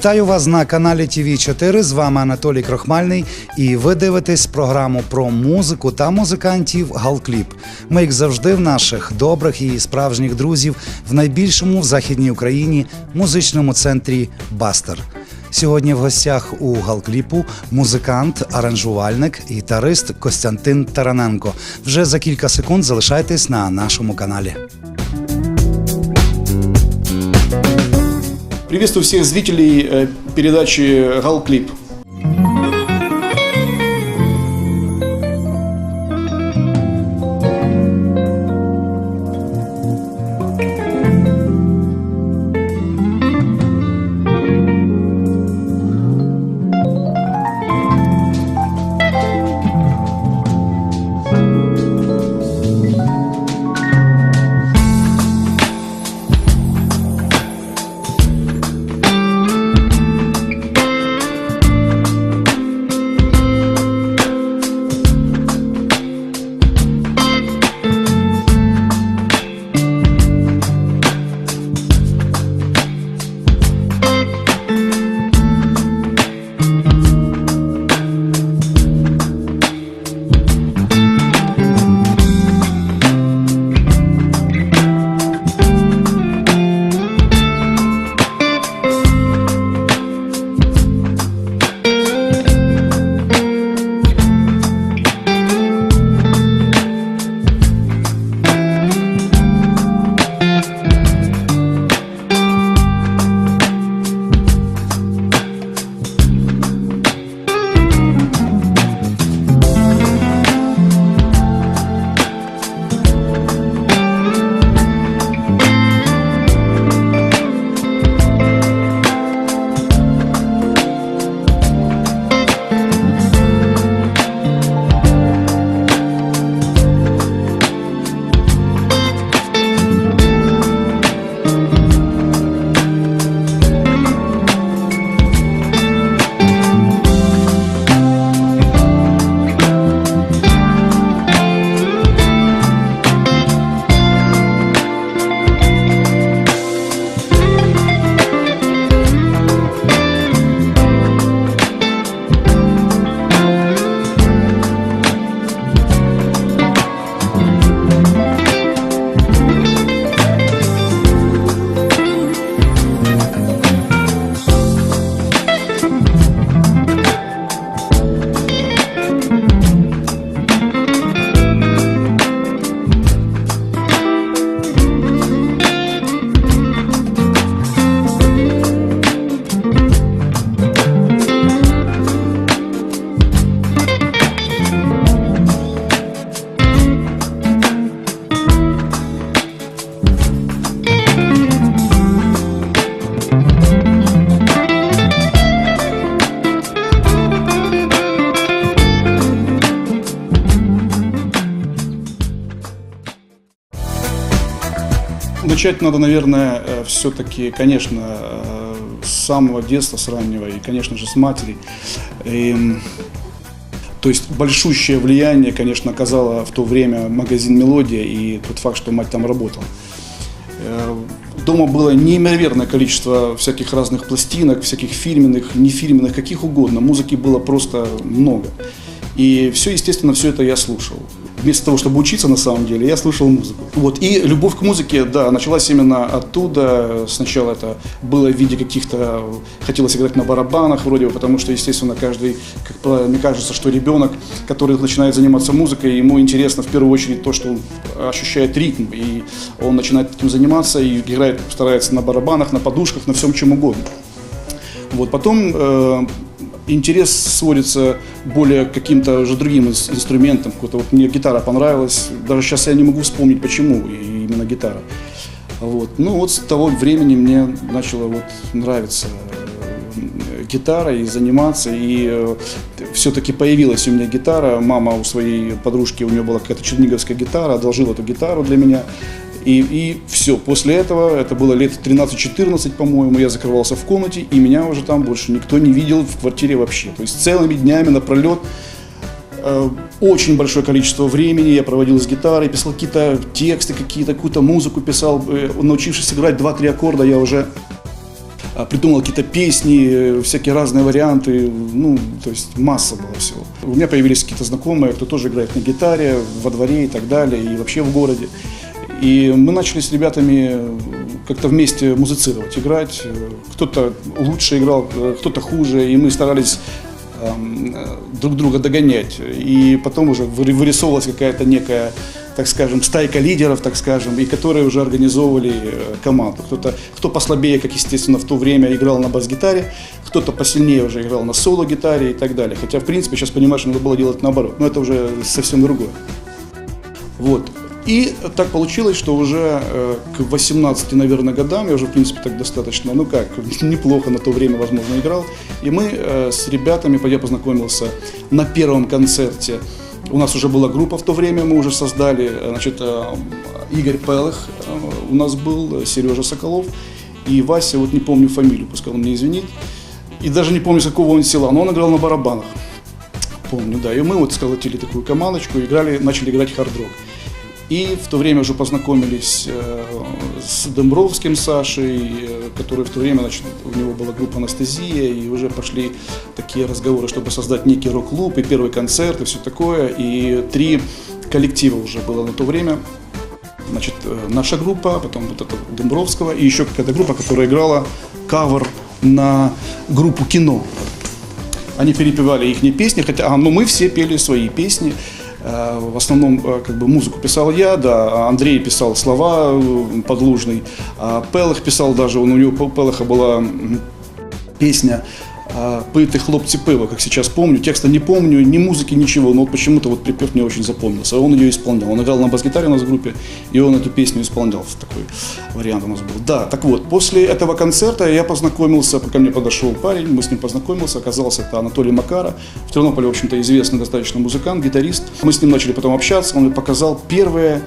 Вітаю вас на каналі tv 4 З вами Анатолій Крохмальний, і ви дивитесь програму про музику та музикантів Галкліп. Ми, як завжди, в наших добрих і справжніх друзів в найбільшому в західній Україні музичному центрі Бастер. Сьогодні в гостях у Галкліпу музикант, аранжувальник, гітарист Костянтин Тараненко. Вже за кілька секунд залишайтесь на нашому каналі. Приветствую всех зрителей э, передачи «Гал Начать надо, наверное, все-таки, конечно, э, с самого детства, с раннего, и, конечно же, с матери. И, то есть большущее влияние, конечно, оказало в то время магазин «Мелодия» и тот факт, что мать там работала. Э, Дома было неимоверное количество всяких разных пластинок, всяких фирменных, нефирменных, каких угодно. Музыки было просто много. И все, естественно, все это я слушал. Вместо того, чтобы учиться на самом деле, я слушал музыку. Вот. И любовь к музыке, да, началась именно оттуда. Сначала это было в виде каких-то... Хотелось играть на барабанах вроде бы, потому что, естественно, каждый... Как, мне кажется, что ребенок, который начинает заниматься музыкой, ему интересно в первую очередь то, что он ощущает ритм. И он начинает этим заниматься и играет, старается на барабанах, на подушках, на всем чем угодно. Вот, потом э, интерес сводится более к каким-то уже другим ин- инструментам. Какой-то вот мне гитара понравилась. Даже сейчас я не могу вспомнить, почему именно гитара. Вот. Ну вот с того времени мне начало вот нравиться э, гитара и заниматься. И все-таки появилась у меня гитара. Мама у своей подружки, у нее была какая-то черниговская гитара, одолжила эту гитару для меня. И, и все, после этого, это было лет 13-14, по-моему, я закрывался в комнате, и меня уже там больше никто не видел в квартире вообще. То есть целыми днями напролет э, очень большое количество времени я проводил с гитарой, писал какие-то тексты, какие-то, какую-то музыку писал. Э, Научившись играть 2-3 аккорда, я уже а, придумал какие-то песни, э, всякие разные варианты, ну, то есть масса было всего. У меня появились какие-то знакомые, кто тоже играет на гитаре, во дворе и так далее, и вообще в городе. И мы начали с ребятами как-то вместе музицировать, играть. Кто-то лучше играл, кто-то хуже, и мы старались эм, друг друга догонять. И потом уже выри- вырисовывалась какая-то некая, так скажем, стайка лидеров, так скажем, и которые уже организовывали э, команду. Кто-то, кто послабее, как естественно в то время играл на бас-гитаре, кто-то посильнее уже играл на соло-гитаре и так далее. Хотя, в принципе, сейчас понимаешь, надо было делать наоборот. Но это уже совсем другое. Вот. И так получилось, что уже э, к 18, наверное, годам, я уже, в принципе, так достаточно, ну как, неплохо на то время, возможно, играл. И мы э, с ребятами, я познакомился на первом концерте. У нас уже была группа в то время, мы уже создали, э, значит, Игорь Пелых у нас был, Сережа Соколов и Вася, вот не помню фамилию, пускай он мне извинит. И даже не помню, с какого он села, но он играл на барабанах. Помню, да. И мы вот сколотили такую командочку, играли, начали играть хард-рок. И в то время уже познакомились э, с Домбровским Сашей, э, который в то время, значит, у него была группа «Анестезия», и уже пошли такие разговоры, чтобы создать некий рок-клуб, и первый концерт, и все такое. И три коллектива уже было на то время. Значит, э, наша группа, потом вот это Домбровского, и еще какая-то группа, которая играла кавер на группу «Кино». Они перепевали их песни, хотя а, ну, мы все пели свои песни. Э, В основном э, как бы музыку писал я, да, а Андрей писал слова э, подлужный, а Пелых писал даже, он, у него у Пелыха была песня «Пыты хлопці пива», как сейчас помню. Текста не помню, ни музыки, ничего, но вот почему-то вот припев мне очень запомнился. Он ее исполнял. Он играл на бас-гитаре у нас в группе, и он эту песню исполнял. Такой вариант у нас был. Да, так вот, после этого концерта я познакомился, ко мне подошел парень, мы с ним познакомился, оказался это Анатолий Макара, в Тернополе, в общем-то, известный достаточно музыкант, гитарист. Мы с ним начали потом общаться, он мне показал первые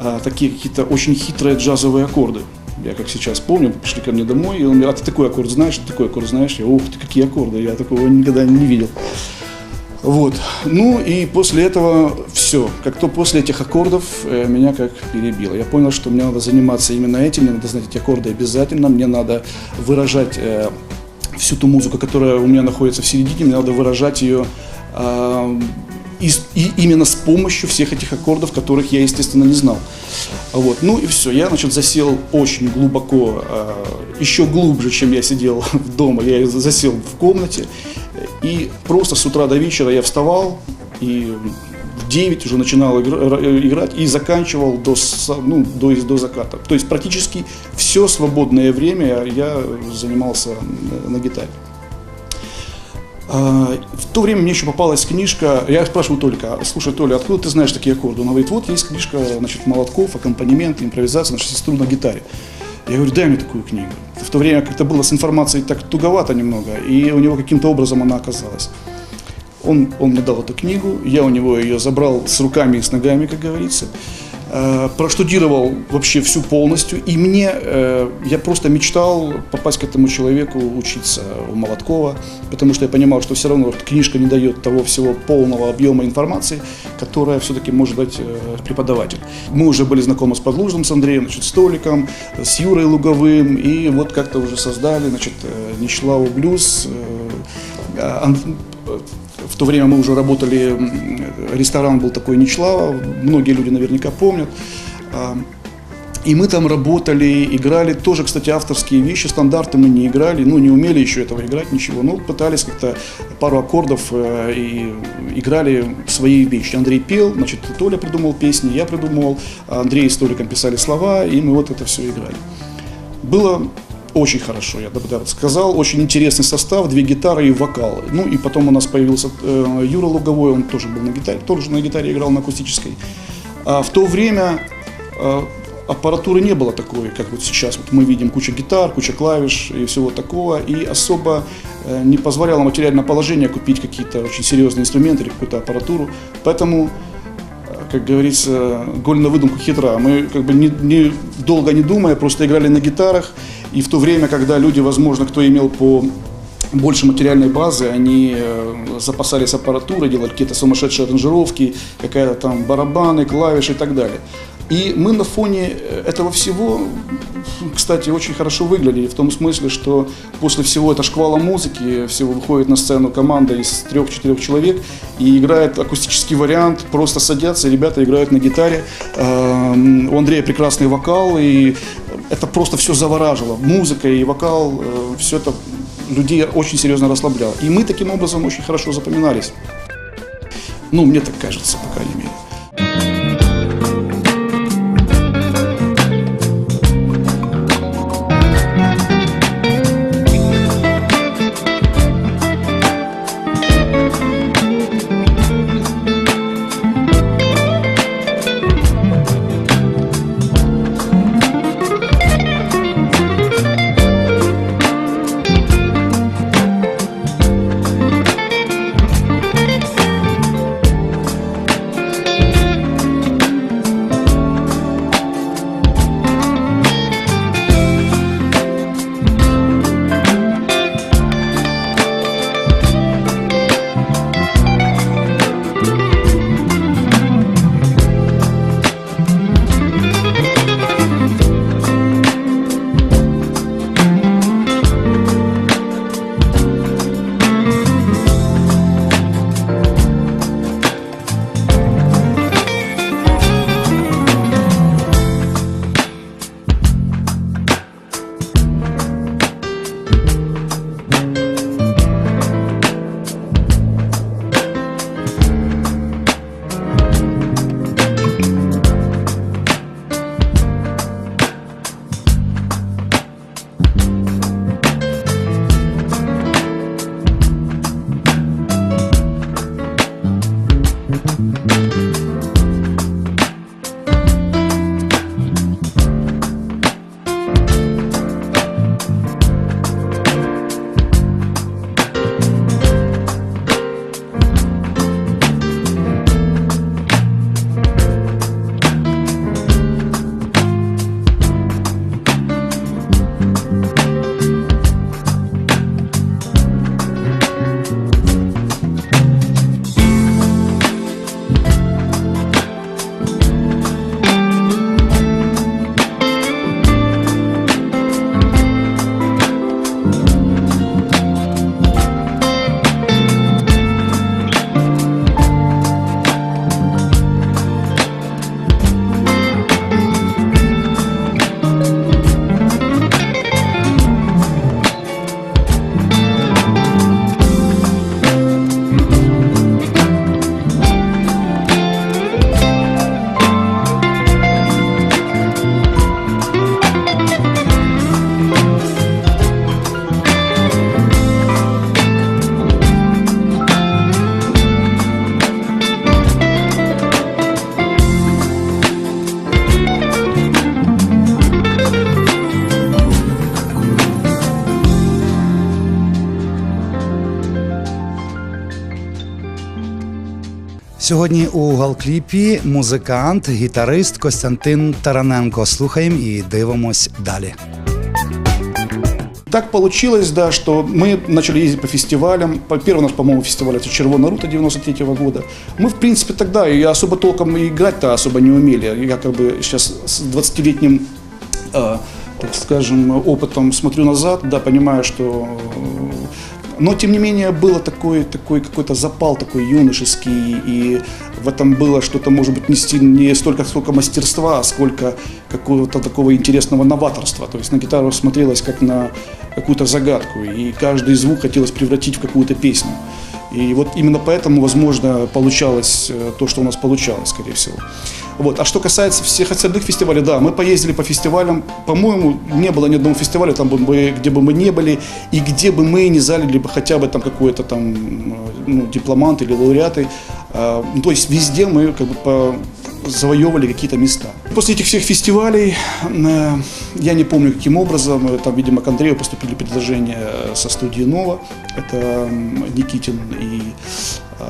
а, такие какие-то очень хитрые джазовые аккорды. Я как сейчас помню, пришли ко мне домой, и он говорит, а ты такой аккорд знаешь, ты такой аккорд знаешь? Я, ух ты, какие аккорды, я такого никогда не видел. Вот. Ну и после этого все. Как то после этих аккордов э, меня как перебило. Я понял, что мне надо заниматься именно этим, мне надо знать эти аккорды обязательно, мне надо выражать э, всю ту музыку, которая у меня находится в середине, мне надо выражать ее э, и, и именно с помощью всех этих аккордов, которых я, естественно, не знал. Вот. Ну и все, я, значит, засел очень глубоко, э, еще глубже, чем я сидел дома. Я засел в комнате, и просто с утра до вечера я вставал, и в 9 уже начинал игра- ра- играть и заканчивал до, ну, до, до заката. То есть практически все свободное время я занимался на гитаре. А, В то время мне еще попалась книжка, я спрашиваю Толика, слушай, Толя, откуда ты знаешь такие аккорды? Он говорит, вот есть книжка, значит, Молотков, аккомпанемент, импровизация на шестиструн на гитаре. Я говорю, дай мне такую книгу. В то время как-то было с информацией так туговато немного, и у него каким-то образом она оказалась. Он, он мне дал эту книгу, я у него ее забрал с руками и с ногами, как говорится. Э, проштудировал вообще всю полностью, и мне, э, я просто мечтал попасть к этому человеку, учиться у Молоткова, потому что я понимал, что все равно книжка не дает того всего полного объема информации, которая все-таки может дать э, преподаватель. Мы уже были знакомы с Подлужным, с Андреем, значит, с Толиком, с Юрой Луговым, и вот как-то уже создали, значит, Нечлаву Блюз, Ан- в то время мы уже работали, ресторан был такой Нечлава, многие люди наверняка помнят. А, И мы там работали, играли тоже, кстати, авторские вещи, стандарты мы не играли, ну, не умели еще этого играть, ничего, но пытались как-то пару аккордов э, и играли свои вещи. Андрей пел, значит, Толя придумал песни, я придумывал, а Андрей с Толиком писали слова, и мы вот это все играли. Было очень хорошо, я бы сказал. Очень интересный состав, две гитары и вокал. Ну и потом у нас появился э, Юра Луговой, он тоже был на гитаре, тоже на гитаре играл на акустической. А в то время э, аппаратуры не было такой, как вот сейчас. Вот мы видим куча гитар, куча клавиш и всего такого. И особо э, не позволяло материальное положение купить какие-то очень серьезные инструменты или какую-то аппаратуру. Поэтому как говорится, голь на выдумку хитра. Мы как бы не, не- долго не думая, просто играли на гитарах. И в то время, когда люди, возможно, кто имел по больше материальной базы, они э, запасались аппаратурой, делали какие-то сумасшедшие аранжировки, какая-то там барабаны, клавиши и так далее. И мы на фоне этого всего, кстати, очень хорошо выглядели, в том смысле, что после всего этого шквала музыки, всего выходит на сцену команда из трех-четырех человек и играет акустический вариант, просто садятся, ребята играют на гитаре, Эм, у Андрея прекрасный вокал, и это просто все завораживало. Музыка и вокал, э, все это людей очень серьезно расслабляло. И мы таким образом очень хорошо запоминались. Ну, мне так кажется, по крайней мере. Сьогодні у галкліпі музикант, гітарист Костянтин Тараненко. Слухаємо і дивимось далі. Так получилось, да, что мы начали ездить по фестивалям. По- Первый наш, по-моему, фестиваль это «Червона рута» 93 года. Мы, в принципе, тогда и особо толком и играть-то особо не умели. Я как бы сейчас с 20-летним, э, так скажем, опытом смотрю назад, да, понимаю, что... но, тем не менее, было такой, такой какой-то запал такой юношеский, и в этом было что-то, может быть, не, стиль, не столько сколько мастерства, сколько какого-то такого интересного новаторства. То есть на гитару смотрелось как на какую-то загадку, и каждый звук хотелось превратить в какую-то песню. И вот именно поэтому, возможно, получалось э, то, что у нас получалось, скорее всего. Вот. А что касается всех остальных фестивалей, да, мы поездили по фестивалям. По-моему, не было ни одного фестиваля, там где бы мы не были, и где бы мы не залили бы хотя бы там какой-то там э, ну, дипломант или лауреаты. А, ну, то есть везде мы как бы по завоевывали какие-то места. После этих всех фестивалей, э, я не помню каким образом, э, там, видимо, к Андрею поступили предложения со студии Нова, это Никитин и,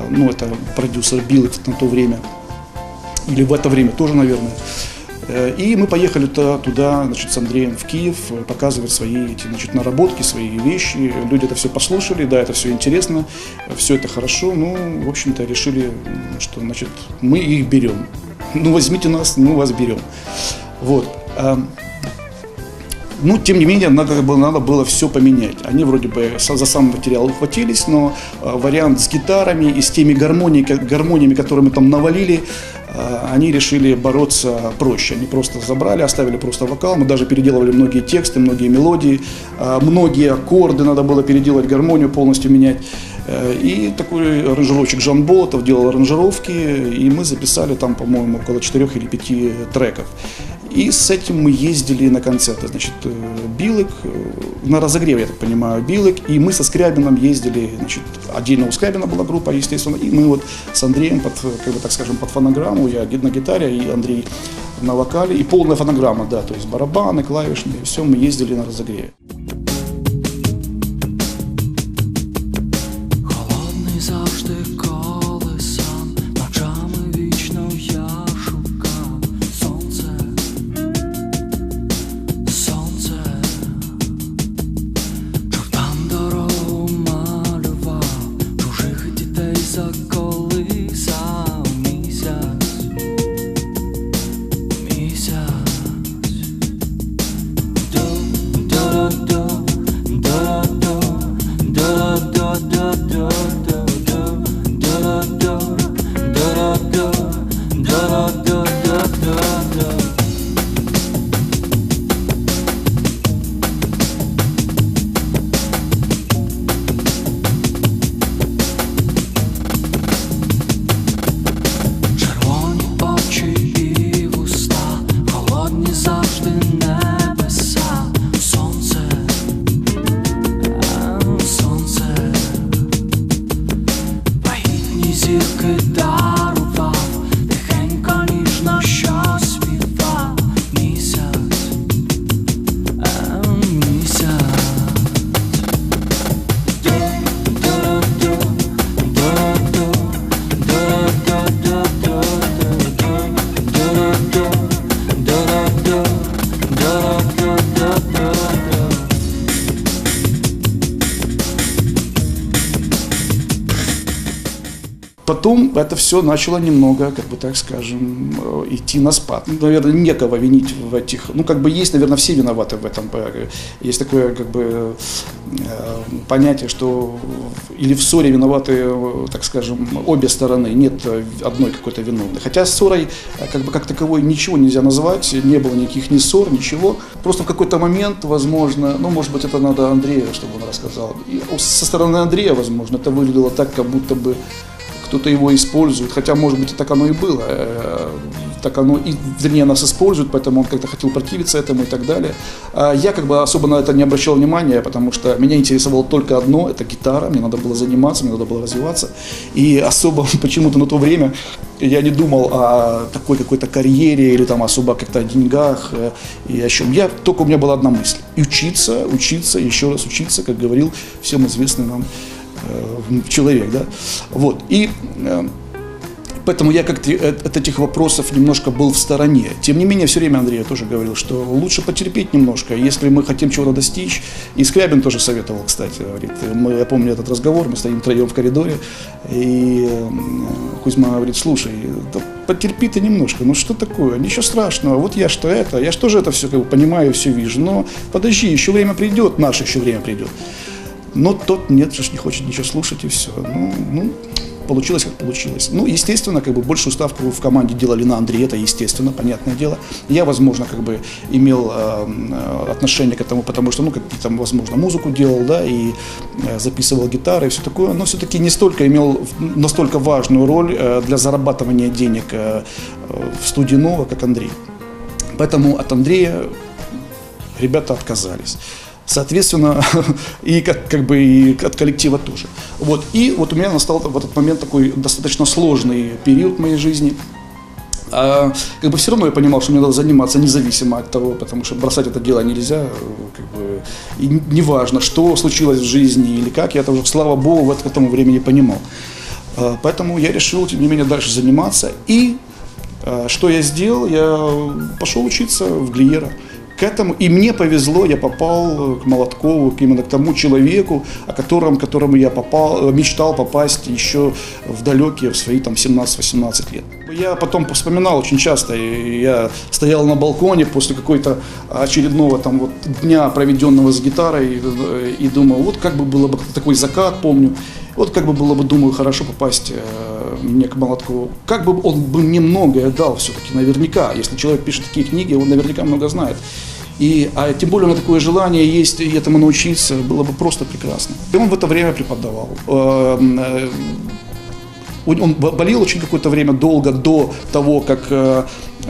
ну, это продюсер Билл на то время, или в это время тоже, наверное. Э, И мы поехали туда, туда значит, с Андреем в Киев э, показывать свои эти, значит, наработки, свои вещи. Люди это все послушали, да, это все интересно, все это хорошо. Ну, в общем-то, решили, что значит, мы их берем. ну возьмите нас, ну вас берем. Вот. Ну, тем не менее, надо, было, надо было все поменять. Они вроде бы за сам материал ухватились, но э, вариант с гитарами и с теми гармонии, гармониями, которые мы там навалили, они решили бороться проще. Они просто забрали, оставили просто вокал. Мы даже переделывали многие тексты, многие мелодии, э, многие аккорды надо было переделать, гармонию полностью менять. Э, и такой аранжировщик Жан Болотов делал аранжировки, и мы записали там, по-моему, около 4 или 5 треков. И с этим мы ездили на концерты. Значит, э, Билык, э, на разогрев, я так понимаю, Билык, и мы со Скрябином ездили, значит, отдельно у Скрябина была группа, естественно, и мы вот с Андреем, под, как бы так скажем, под фонограмму, я на гитаре, и Андрей на вокале, и полная фонограмма, да, то есть барабаны, клавишные, все, мы ездили на разогреве. Холодний завжди Потом это все начало немного, как бы так скажем, э, идти на спад. Наверное, некого винить в этих. Ну, как бы есть, наверное, все виноваты в этом. Э, Есть такое, как бы, э, понятие, что или в ссоре виноваты, так скажем, обе стороны. Нет одной какой-то виновной. Хотя ссорой, как бы как таковой, ничего нельзя назвать. Не было никаких ни ссор, ничего. Просто в какой-то момент, возможно, ну, может быть, это надо Андрею, чтобы он рассказал. И со стороны Андрея, возможно, это выглядело так, как будто бы кто-то его использует, хотя, может быть, и так оно и было, э, так оно и, вернее, нас используют, поэтому он как-то хотел противиться этому и так далее. А я как бы особо на это не обращал внимания, потому что меня интересовало только одно, это гитара, мне надо было заниматься, мне надо было развиваться, и особо почему-то на то время я не думал о такой какой-то карьере или там особо как-то о деньгах э, и о чем. Я, только у меня была одна мысль, учиться, учиться, еще раз учиться, как говорил всем известный нам человек, да, вот, и э, Поэтому я как-то от от этих вопросов немножко был в стороне. Тем не менее, все время Андрей тоже говорил, что лучше потерпеть немножко, если мы хотим чего-то достичь. И Скрябин тоже советовал, кстати, говорит. Мы, я помню этот разговор, мы стоим втроем в коридоре, и э, Кузьма говорит, слушай, да потерпи ты немножко, ну что такое, ничего страшного, вот я что это, я что же это все как бы понимаю, все вижу, но подожди, еще время придет, наше еще время придет. Но тот нет, же не хочет ничего слушать и все. Ну, ну, получилось как получилось. Ну, естественно, как бы большую ставку в команде делали на Андрея, это естественно, понятное дело. Я, возможно, как бы имел э, э, отношение к этому, потому что, ну, как там, возможно, музыку делал, да, и э, записывал гитары и все такое, но все-таки не столько имел настолько важную роль э, для зарабатывания денег э, в студии Нова, как Андрей. Поэтому от Андрея ребята отказались. Соответственно, и как, как бы и от коллектива тоже. Вот. И вот у меня настал в этот момент такой достаточно сложный период в моей жизни. А, как бы все равно я понимал, что мне надо заниматься независимо от того, потому что бросать это дело нельзя. Как бы, и неважно, что случилось в жизни или как, я это уже, слава богу, в это- к этому времени понимал. А, Поэтому я решил, тем не менее, дальше заниматься. И а, что я сделал? Я пошел учиться в Глиера. К этому. И мне повезло, я попал к Молоткову, именно к тому человеку, о котором, к которому я попал, мечтал попасть еще в далекие, в свои там 17-18 лет. Я потом вспоминал очень часто, я стоял на балконе после какой-то очередного там вот дня, проведенного с гитарой, и, и думал, вот как бы было бы такой закат, помню, вот как бы было бы, думаю, хорошо попасть э, мне к Молоткову. Как бы он бы мне многое дал все-таки, наверняка. Если человек пишет такие книги, он наверняка много знает. И, а тем более у него такое желание есть и этому научиться, было бы просто прекрасно. И он в это время преподавал. Э, э, он болел очень какое-то время долго до того, как э,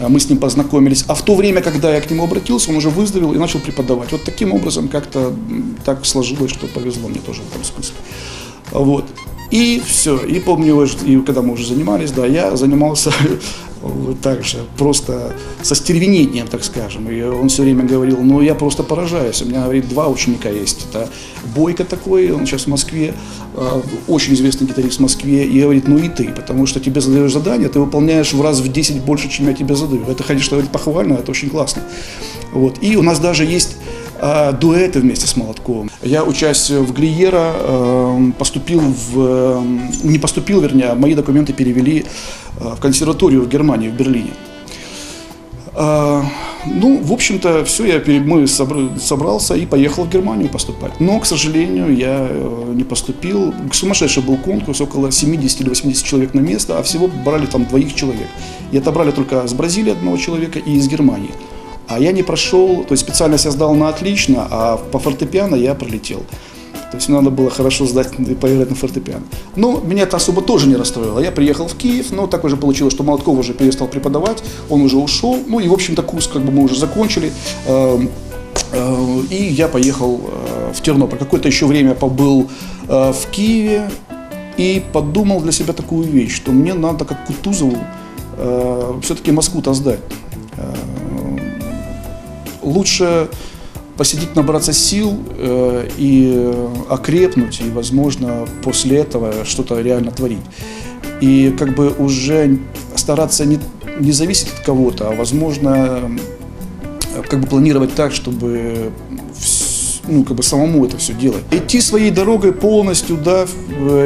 мы с ним познакомились. А в то время, когда я к нему обратился, он уже выздоровел и начал преподавать. Вот таким образом как-то так сложилось, что повезло мне тоже в этом смысле. Вот. И все. И помню, и когда мы уже занимались, да, я занимался вот так же, просто со стервенением, так скажем. И он все время говорил, ну я просто поражаюсь. У меня, говорит, два ученика есть. Это Бойко такой, он сейчас в Москве, а, очень известный гитарист в Москве. И говорит, ну и ты, потому что тебе задаешь задание, ты выполняешь в раз в 10 больше, чем я тебе задаю. Это, конечно, говорит, похвально, это очень классно. Вот. И у нас даже есть дуэты вместе с Молотковым. Я, учась в Глиера, э, поступил в... Не поступил, вернее, а мои документы перевели э, в консерваторию в Германии, в Берлине. А, ну, в общем-то, все, я мы собрался и поехал в Германию поступать. Но, к сожалению, я э, не поступил. Сумасшедший был конкурс, около 70 или 80 человек на место, а всего брали там двоих человек. И отобрали только с Бразилии одного человека и из Германии. А я не прошел, то есть специальность я сдал на отлично, а по фортепиано я пролетел. То есть надо было хорошо сдать и поиграть на фортепиано. Но меня это особо тоже не расстроило. Я приехал в Киев, но так уже получилось, что Молотков уже перестал преподавать, он уже ушел. Ну и, в общем-то, курс как бы мы уже закончили. Эм, э, и я поехал э, в Тернополь. Какое-то еще время побыл э, в Киеве и подумал для себя такую вещь, что мне надо, как Кутузову, все-таки Москву-то сдать лучше посидеть, набраться сил э, и окрепнуть, и, возможно, после этого что-то реально творить. И как бы уже стараться не, не зависеть от кого-то, а, возможно, как бы планировать так, чтобы ну, как бы самому это все делать. Идти своей дорогой полностью, да,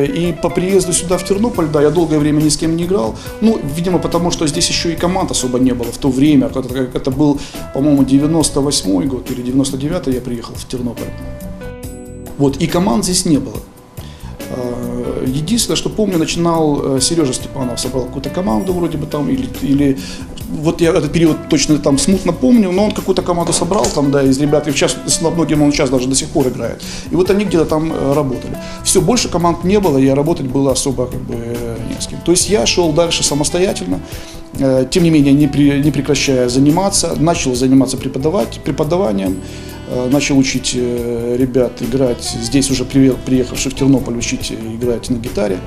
и по приезду сюда в Тернополь, да, я долгое время ни с кем не играл, ну, видимо, потому что здесь еще и команд особо не было в то время, это, это был, по-моему, 98 год или 99 я приехал в Тернополь. Вот, и команд здесь не было. А, единственное, что помню, начинал э, Сережа Степанов, собрал какую-то команду вроде бы там, или, или вот я этот период точно там смутно помню, но он какую-то команду собрал там, да, из ребят, и сейчас с многим он сейчас даже до сих пор играет. И вот они где-то там э, работали. Все, больше команд не было, и работать было особо как бы э, не с кем. То есть я шел дальше самостоятельно, э, тем не менее не, при, не прекращая заниматься, начал заниматься преподавать, преподаванием, начал учить ребят играть, здесь уже приехавший в Тернополь учить играть на гитаре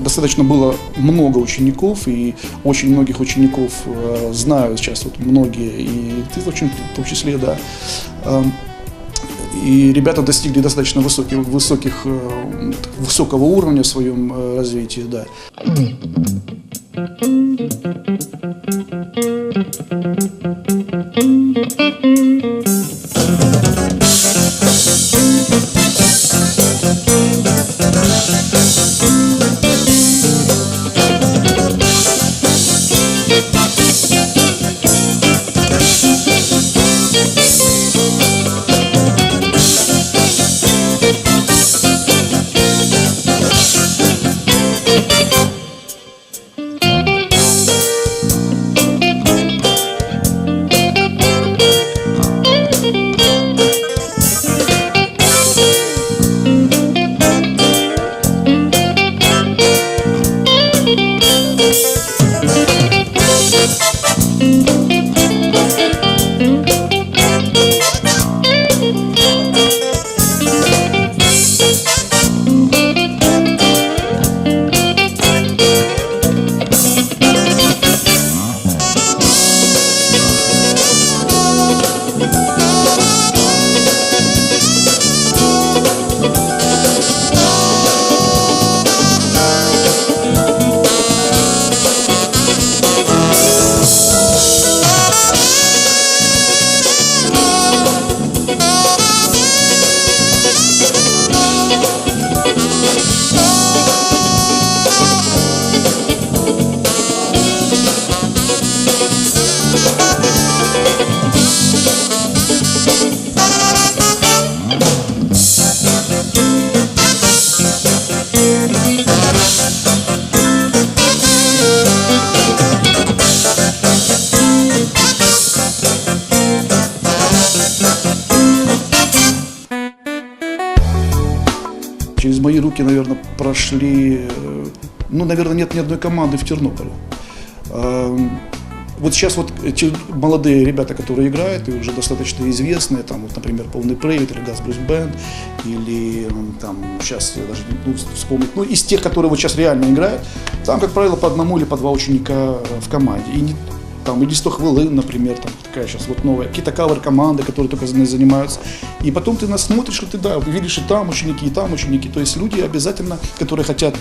достаточно было много учеников, и очень многих учеников э, знаю сейчас вот многие, и ты в, общем, в том числе, да. Э, и ребята достигли достаточно высоких, высоких, э, высокого уровня в своем э, развитии, да. Прошли, э, ну, наверное, нет ни одной команды в Тернополе. Эм, Вот сейчас вот эти молодые ребята, которые играют, и уже достаточно известные, там, вот, например, Полный Привет или Газ Брюс Бенд, или м, там, сейчас я даже не могу вспомнить, ну, из тех, которые вот сейчас реально играют, там, как правило, по одному или по два ученика э, в команде. И не, там, или Стохвылын, например, там такая сейчас вот новая, какие-то кавер-команды, которые только за- занимаются. И потом ты нас смотришь, и ты, да, видишь и там ученики, и там ученики. То есть люди обязательно, которые хотят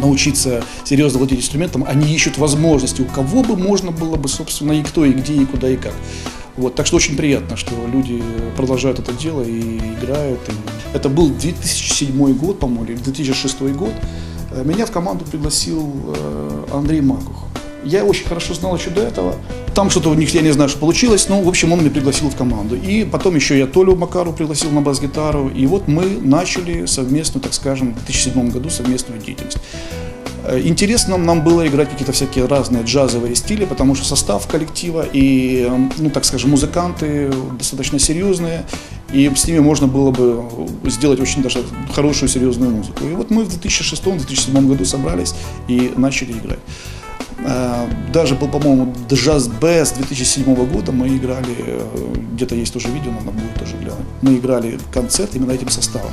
научиться серьезно владеть инструментом, они ищут возможности, у кого бы можно было бы, собственно, и кто, и где, и куда, и как. Вот, так что очень приятно, что люди продолжают это дело и играют. И это был 2007 год, по-моему, или 2006 год. Э, Меня в команду пригласил э, Андрей Макух. Я очень хорошо знал еще до этого. Там что-то у них, я не знаю, что получилось, но, в общем, он меня пригласил в команду. И потом еще я Толю Макару пригласил на бас-гитару. И вот мы начали совместную, так скажем, в 2007 году совместную деятельность. Э, Интересно нам было играть какие-то всякие разные джазовые стили, потому что состав коллектива и, э, ну так скажем, музыканты достаточно серьезные, и с ними можно было бы сделать очень даже хорошую серьезную музыку. И вот мы в 2006-2007 году собрались и начали играть. Э, Даже был, по-моему, джаз Бэс 2007 года. Мы играли, э, где-то есть тоже видео, надо будет тоже глянуть. Мы играли концерт именно этим составом.